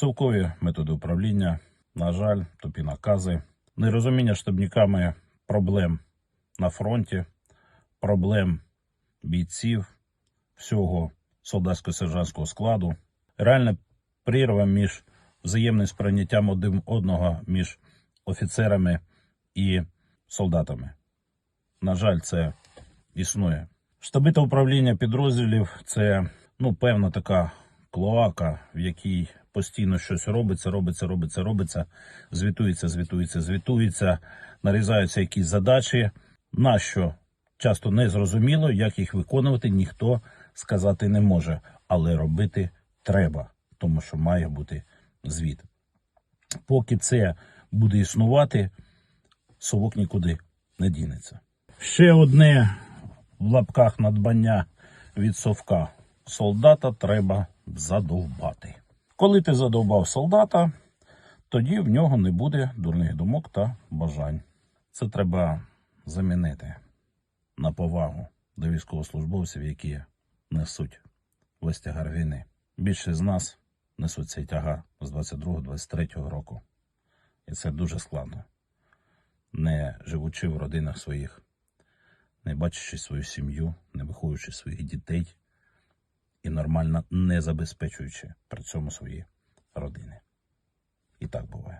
Совкові методи управління, на жаль, тупі накази, нерозуміння штабниками проблем на фронті, проблем бійців, всього солдатсько-сержантського складу, реальна прірва між взаємним сприйняттям один одного між офіцерами і солдатами. На жаль, це існує. Штаби та управління підрозділів це ну, певна така клоака, в якій постійно щось робиться, робиться, робиться, робиться, звітується, звітується, звітується, нарізаються якісь задачі. Нащо часто не зрозуміло, як їх виконувати, ніхто сказати не може, але робити треба, тому що має бути звіт. Поки це буде існувати, совок нікуди не дінеться. Ще одне в лапках надбання від совка. Солдата треба задовбати. Коли ти задовбав солдата, тоді в нього не буде дурних думок та бажань. Це треба замінити на повагу до військовослужбовців, які несуть весь тягар війни. Більшість з нас несуть цей тягар з 22-23 року. І це дуже складно. Не живучи в родинах своїх, не бачачи свою сім'ю, не виховуючи своїх дітей і нормально не забезпечуючи при цьому свої родини. І так буває.